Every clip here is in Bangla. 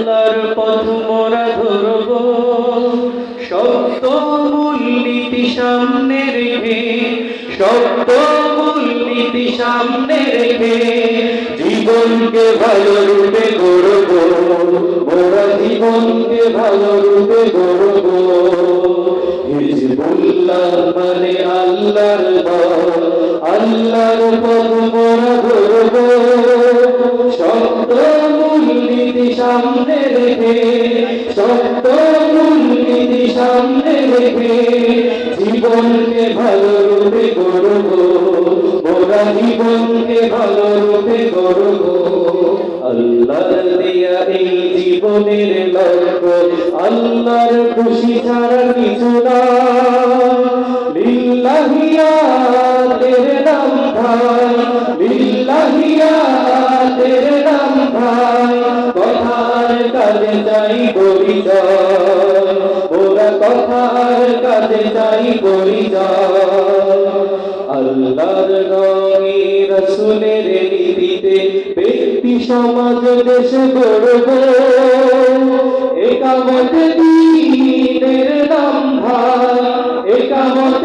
আল্লাহর পথ মোরা ধরব সত্য মূলনীতি সামনে রেখে, সত্য মূলনীতি সামনে রেখে জীবনকে ভালো রূপে গড়ব মোরা জীবনকে ভালো রূপে গড়ব হিজবুল্লাহ মানে আল্লাহর দল, আল্লাহর পথ মোরা ধরব সত্য মূলনীতি সামনে রেখে, সত্য মূলনীতি সামনে রেখে, জীবনকে ভালো রূপে গড়ব, মোরা জীবনকে ভালো রূপে গড়ব। আল্লাহর দিয়া এই জীবনের লক্ষ্য, আল্লাহর খুশি ছাড়া কিছু না। লিল্লাহিয়া তেরে নাম ভাই লিল্লাহিয়া ভাই কথার কাজে চাই পরিচয়। ওরা কথার কাজে চাই পরিচয়। আল্লাহর রঙে রসুলের নীতিতে ব্যক্তি, সমাজ, দেশ গড়ব একামত দিনের নাম ভাই একামত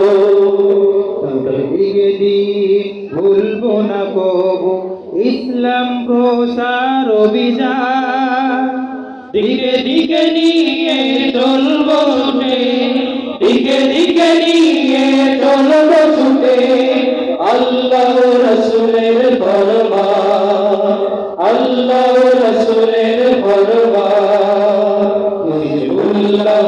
দিন ভুলবো না কবু, ইসলাম প্রসার অভিযান। দিকে দিকে নিয়ে চলবো দিকে দিকে নিয়ে চলবো ছুটে। আল্লাহ রসুলের ফরমা আল্লাহ রসুলের উল্লাহ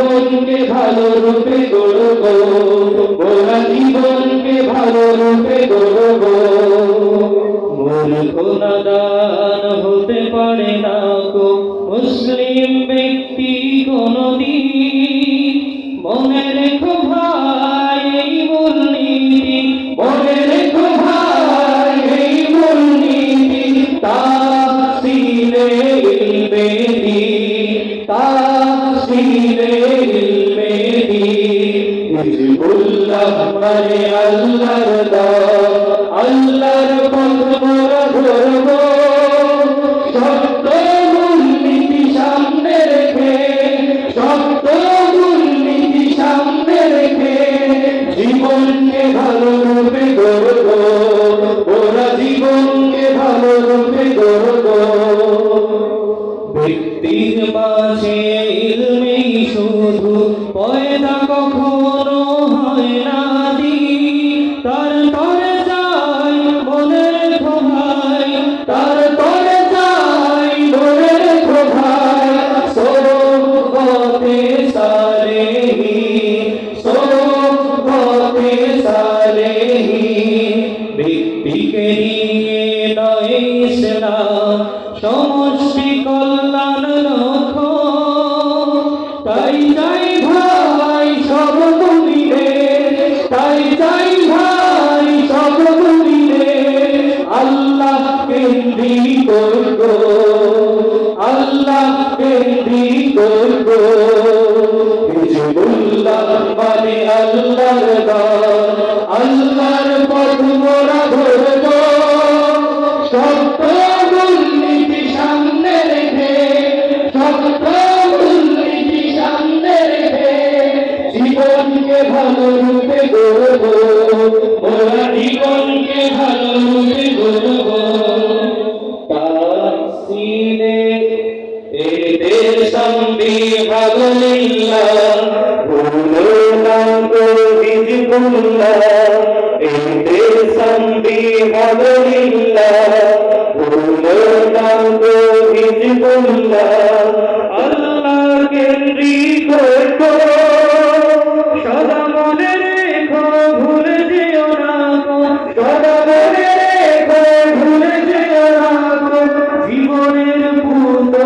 জীবনকে ভালো রূপে গড়ব মোরা জীবনকে ভালো রূপে গড়ব। মূর্খ নাদান হিজবুল্লাহ মানে আল্লাহর দল আল্লাহর পথ মোরা ধরব। সত্য মূলনীতি সামনে রেখে সত্য মূলনীতি সামনে রেখে জীবনকে ভালো রূপে গড়ব। ওরা জীবনকে ভালো রূপে গড়ব। ব্যক্তির মাঝে عليه জীবনকে ভালো রূপে গড়ব তাসিলে এদের সম্বি ভাগলিল্লাহ ভুলো না তো হিজবুল্লাহ এদের সম্বি বিহাবলিল্লাহ ভুলো না তো হিজবুল্লাহ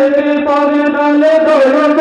বাতিলের পরনালে ধরব হিজবুল্লাহর